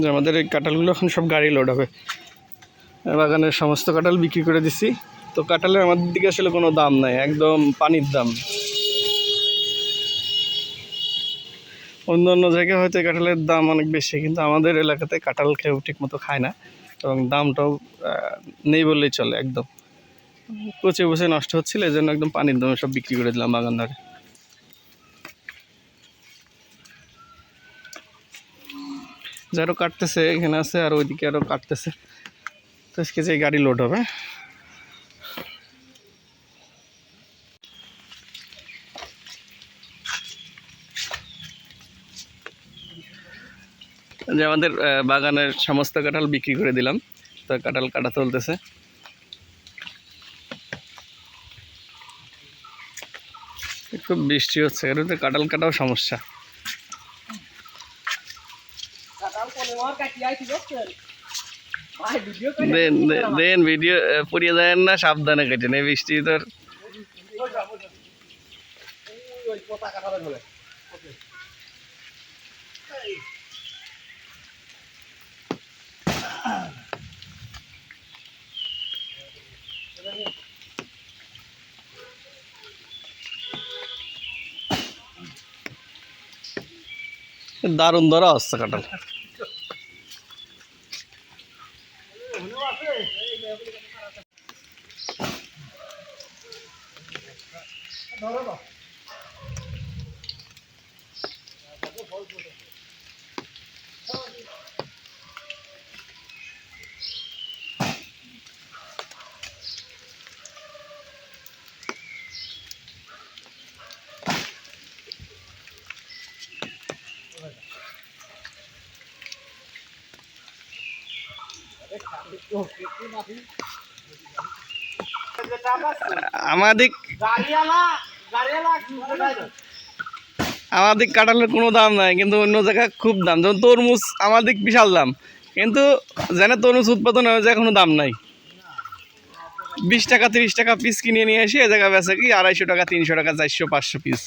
যে আমাদের এই কাঁঠালগুলো এখন সব গাড়ি লোড হবে। বাগানের সমস্ত কাঁঠাল বিক্রি করে দিছি। তো কাঁঠালের আমাদের দিকে আসলে কোনো দাম নাই, একদম পানির দাম। অন্য অন্য জায়গায় হয়তো কাঁঠালের দাম অনেক বেশি, কিন্তু আমাদের এলাকাতে কাঁঠাল কেউ ঠিক মতো খায় না এবং দামটাও নেই বললেই চলে একদম। পচে বসে নষ্ট হচ্ছিল এই জন্য একদম পানির দামে সব বিক্রি করে দিলাম বাগান ধারে যারও কাটতেছে, এখানে আছে আর ওইদিকে আরও কাটতেছে। তো আজকে যে গাড়ি লোড হবে। যে আমাদের বাগানের সমস্ত কাঁঠাল বিক্রি করে দিলাম। তো কাঁঠাল কাটা চলতেছে। খুব বৃষ্টি হচ্ছে কাঁঠাল কাটাও সমস্যা। দেন দেন ভিডিও পুড়িয়ে যায় না সাবধানে কেটেন এই বৃষ্টি তোর দারুণ ধরা হচ্ছে কাঁঠাল আমাদের আমাদের কাঁঠালের কোনো দাম নাই, কিন্তু অন্য জায়গায় খুব দাম। যেমন তরমুজ আমাদের বিশাল দাম, কিন্তু যেন তরমুজ উৎপাদন হয়ে যায় কোনো দাম নাই। বিশ টাকা, তিরিশ টাকা পিস কিনে নিয়ে এসে এ জায়গায় বেচে কি আড়াইশো টাকা, তিনশো টাকা, চারশো, পাঁচশো পিস